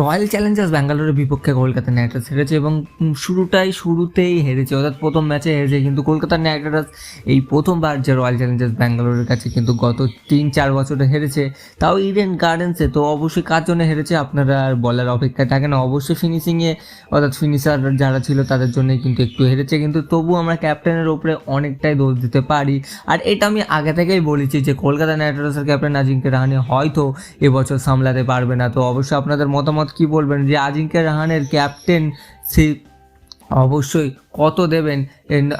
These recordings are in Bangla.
রয়্যাল চ্যালেঞ্জার্স ব্যাঙ্গালোরের বিপক্ষে কলকাতা নাইট রাইডার্স হেরেছে এবং শুরুটাই শুরুতেই হেরেছে। অর্থাৎ প্রথম ম্যাচে হেরেছে কিন্তু কলকাতা নাইট রাইডার্স। এই প্রথমবার যে রয়্যাল চ্যালেঞ্জার্স ব্যাঙ্গালোরের কাছে কিন্তু গত তিন চার বছরে হেরেছে। তাও ইডেন গার্ডেন্সে তো অবশ্যই কার জন্য হেরেছে আপনারা আর বলার অপেক্ষা থাকে না। অবশ্যই ফিনিশিংয়ে অর্থাৎ ফিনিশার যারা ছিল তাদের জন্যই কিন্তু একটু হেরেছে। কিন্তু তবু আমরা ক্যাপ্টেনের ওপরে অনেকটাই দোষ দিতে পারি। আর এটা আমি আগে থেকেই বলেছি যে কলকাতা নাইট রাইডার্সের ক্যাপ্টেন আজিঙ্কে রাহানে হয়তো এবছর সামলাতে পারবে না। তো অবশ্যই আপনাদের মতামত কি বলবেন? যে আজিঙ্কে রাহানের ক্যাপ্টেন সে অবশ্যই কত দেবেন?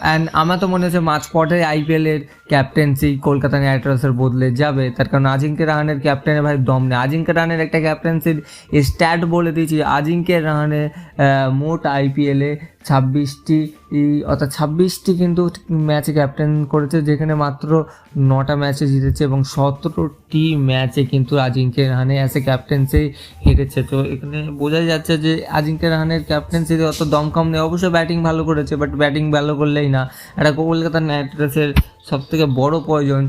অ্যান্ড আমার তো মনে হচ্ছে মাঝপটে আইপিএলের ক্যাপ্টেন্সি কলকাতা নাইট রাইডার্সের বদলে যাবে। তার কারণ আজিঙ্কে রাহানের ক্যাপ্টেনে ভাই দম নেই। আজিঙ্কে রাহানের একটা ক্যাপ্টেন্সির স্ট্যাট বলে দিয়েছি। আজিঙ্কে রাহানে মোট আইপিএলে ছাব্বিশটি অর্থাৎ ছাব্বিশটি কিন্তু ম্যাচে ক্যাপ্টেন করেছে, যেখানে মাত্র নটা ম্যাচে জিতেছে এবং সতেরোটি ম্যাচে কিন্তু আজিঙ্কে রাহানে অ্যাসে ক্যাপ্টেন্সি হেরেছে। তো এখানে বোঝাই যাচ্ছে যে আজিঙ্কে রাহানের ক্যাপ্টেন্সিতে অত দমকম নেই। অবশ্যই ব্যাটিং ভালো করেছে বাট ব্যাটিং ভালো করলেই না। একটা কলকাতা নাইট রাইডার্সের সব থেকে বড় প্রয়োজন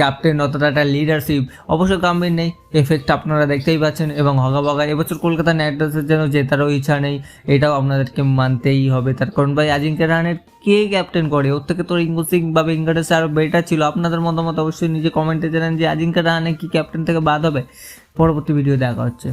ক্যাপ্টেন অতটা একটা লিডারশিপ অবশ্যই কাম্বির নেই এফেক্ট আপনারা দেখতেই পাচ্ছেন এবং হগা হগাবগা। এবছর কলকাতা নাইট রাইডার্সের যেন জেতারও ইচ্ছা নেই, এটাও আপনাদেরকে মানতেই হবে? তার কারণ ভাই আজিঙ্কা রানের কে ক্যাপ্টেন করে? ওর থেকে তো রিঙ্কু সিং বা ভেঙ্কটেশ আরও বেটার ছিল। আপনাদের মতামত অবশ্যই নিজে কমেন্টে জানান যে আজিঙ্কা রাহানে কি ক্যাপ্টেন থেকে বাদ হবে। পরবর্তী ভিডিও দেখা হচ্ছে।